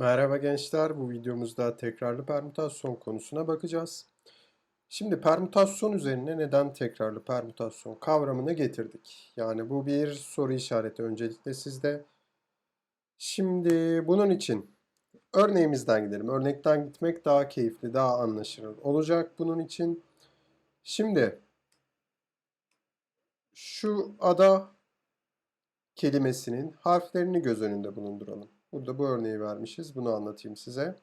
Merhaba gençler, bu videomuzda tekrarlı permütasyon konusuna bakacağız. Şimdi permütasyon üzerine neden tekrarlı permütasyon kavramını getirdik? Yani bu bir soru işareti öncelikle sizde. Şimdi bunun için örneğimizden gidelim. Örnekten gitmek daha keyifli, daha anlaşılır olacak bunun için. Şimdi şu ada kelimesinin harflerini göz önünde bulunduralım. Burada bu örneği vermişiz. Bunu anlatayım size.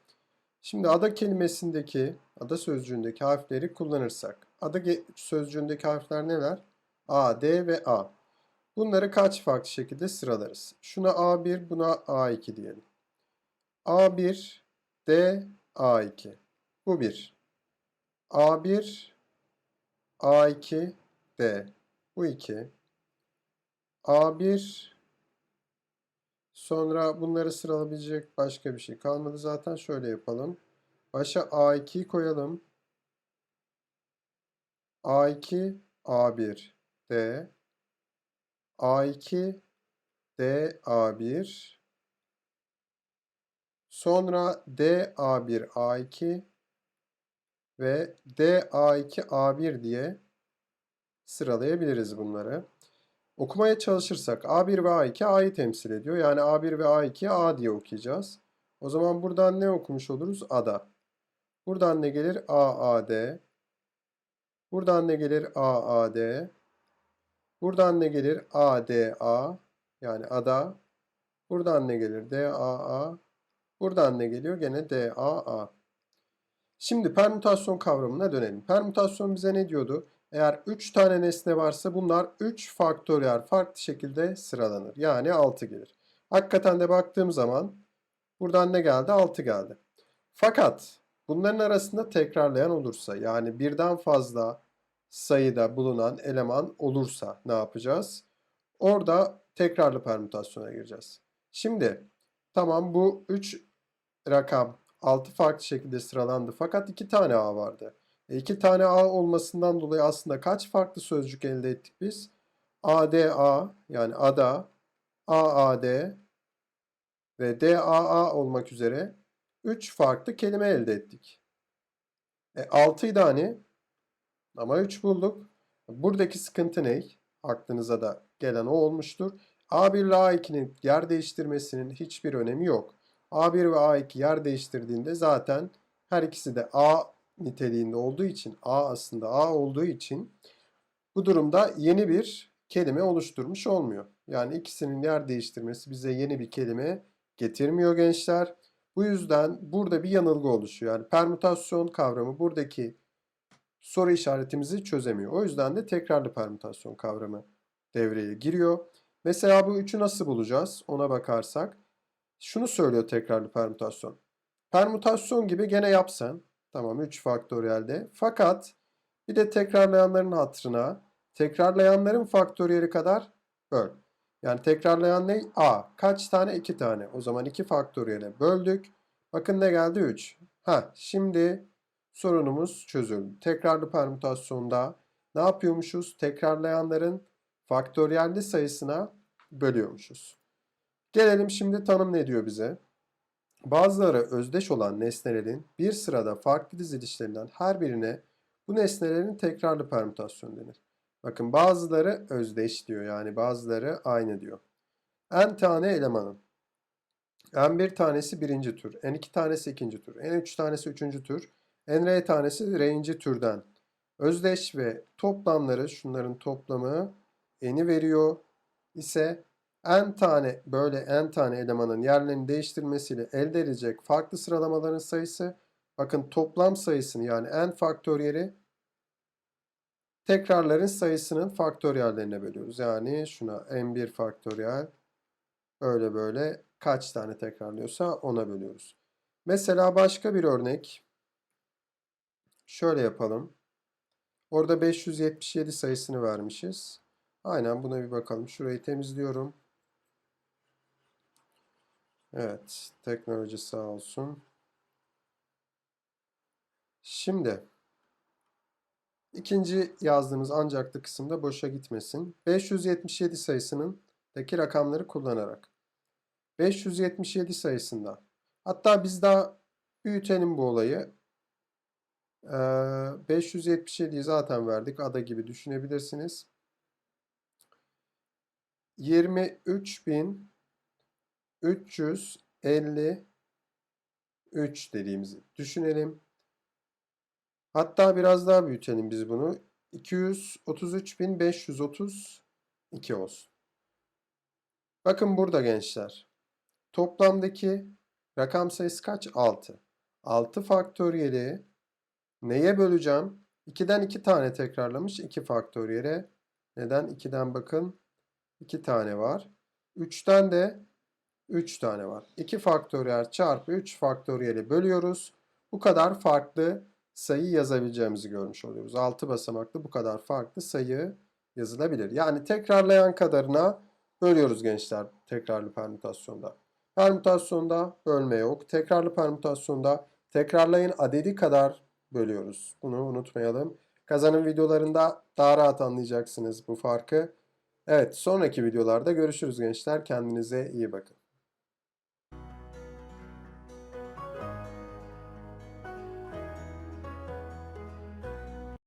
Şimdi ada kelimesindeki, ada sözcüğündeki harfleri kullanırsak. Ada sözcüğündeki harfler neler? A, D ve A. Bunları kaç farklı şekilde sıralarız? Şuna A1, buna A2 diyelim. A1, D, A2. Bu 1. A1, A2, D. Bu 2. A1, Sonra bunları sıralayabilecek başka bir şey kalmadı. Zaten şöyle yapalım. Başa A2'yi koyalım. A2, A1, D. A2, D, A1. Sonra D, A1, A2 ve D, A2, A1 diye sıralayabiliriz bunları. Okumaya çalışırsak A1 ve A2 A'yı temsil ediyor. Yani A1 ve A2'yi A diye okuyacağız. O zaman buradan ne okumuş oluruz? A'da. Buradan ne gelir? AAD. Buradan ne gelir? AAD. Buradan ne gelir? ADA. Yani Ada. Buradan ne gelir? DAA. Buradan ne geliyor? Gene DAA. Şimdi permütasyon kavramına dönelim. Permütasyon bize ne diyordu? Eğer 3 tane nesne varsa bunlar 3 faktöriyel farklı şekilde sıralanır. Yani 6 gelir. Hakikaten de baktığım zaman buradan ne geldi? 6 geldi. Fakat bunların arasında tekrarlayan olursa yani birden fazla sayıda bulunan eleman olursa ne yapacağız? Orada tekrarlı permütasyona gireceğiz. Şimdi tamam bu 3 rakam 6 farklı şekilde sıralandı fakat 2 tane A vardı. İki tane A olmasından dolayı aslında kaç farklı sözcük elde ettik biz? ADA yani ada, AAD ve DAA olmak üzere 3 farklı kelime elde ettik. E, 6'ydı hani ama 3 bulduk. Buradaki sıkıntı ne? Aklınıza da gelen o olmuştur. A1 ile A2'nin yer değiştirmesinin hiçbir önemi yok. A1 ve A2 yer değiştirdiğinde zaten her ikisi de A niteliğinde olduğu için A aslında A olduğu için bu durumda yeni bir kelime oluşturmuş olmuyor. Yani ikisinin yer değiştirmesi bize yeni bir kelime getirmiyor gençler. Bu yüzden burada bir yanılgı oluşuyor. Yani permütasyon kavramı buradaki soru işaretimizi çözemiyor. O yüzden de tekrarlı permütasyon kavramı devreye giriyor. Mesela bu üçü nasıl bulacağız ona bakarsak. Şunu söylüyor tekrarlı permütasyon. Permütasyon gibi gene yapsan Tamam 3 faktöriyelde. Fakat bir de tekrarlayanların hatırına tekrarlayanların faktöriyeli kadar böl. Yani tekrarlayan ne? A. Kaç tane? 2 tane. O zaman 2 faktöriyele böldük. Bakın ne geldi? 3. Ha, şimdi sorunumuz çözüldü. Tekrarlı permütasyonda ne yapıyormuşuz? Tekrarlayanların faktöriyelli sayısına bölüyormuşuz. Gelelim şimdi tanım ne diyor bize? Bazıları özdeş olan nesnelerin bir sırada farklı dizilişlerinden her birine bu nesnelerin tekrarlı permütasyon denir. Bakın bazıları özdeş diyor yani bazıları aynı diyor. N tane elemanın. N1 tanesi birinci tür, N2 tanesi ikinci tür, N3 tanesi üçüncü tür, NR tanesi R'inci türden. Özdeş ve toplamları şunların toplamı N'i veriyor ise n tane böyle n tane elemanın yerlerini değiştirmesiyle elde edilecek farklı sıralamaların sayısı bakın toplam sayısını yani n faktöriyeli tekrarların sayısının faktöriyellerine bölüyoruz. Yani şuna n1 faktöriyel böyle böyle kaç tane tekrarlıyorsa ona bölüyoruz. Mesela başka bir örnek. Şöyle yapalım. Orada 577 sayısını vermişiz. Aynen buna bir bakalım. Şurayı temizliyorum. Evet, teknoloji sağ olsun. Şimdi ikinci yazdığımız ancaklı kısımda boşa gitmesin. 577 sayısının daki rakamları kullanarak 577 sayısında Hatta biz daha büyütelim bu olayı. Ee, 577'yi zaten verdik. Ada gibi düşünebilirsiniz. 23.353 dediğimizi düşünelim. Hatta biraz daha büyütelim biz bunu. 233.532 olsun. Bakın burada gençler. Toplamdaki rakam sayısı kaç? 6. 6 faktöriyeli neye böleceğim? 2'den 2 tane tekrarlamış. 2 faktöriyele. Neden? 2'den bakın 2 tane var. 3'ten de 3 tane var. 2 faktöriyel çarpı 3 faktöriyeli bölüyoruz. Bu kadar farklı sayı yazabileceğimizi görmüş oluyoruz. 6 basamaklı bu kadar farklı sayı yazılabilir. Yani tekrarlayan kadarına bölüyoruz gençler tekrarlı permütasyonda. Permütasyonda bölme yok. Tekrarlı permütasyonda tekrarlayın adedi kadar bölüyoruz. Bunu unutmayalım. Kazanım videolarında daha rahat anlayacaksınız bu farkı. Evet sonraki videolarda görüşürüz gençler. Kendinize iyi bakın.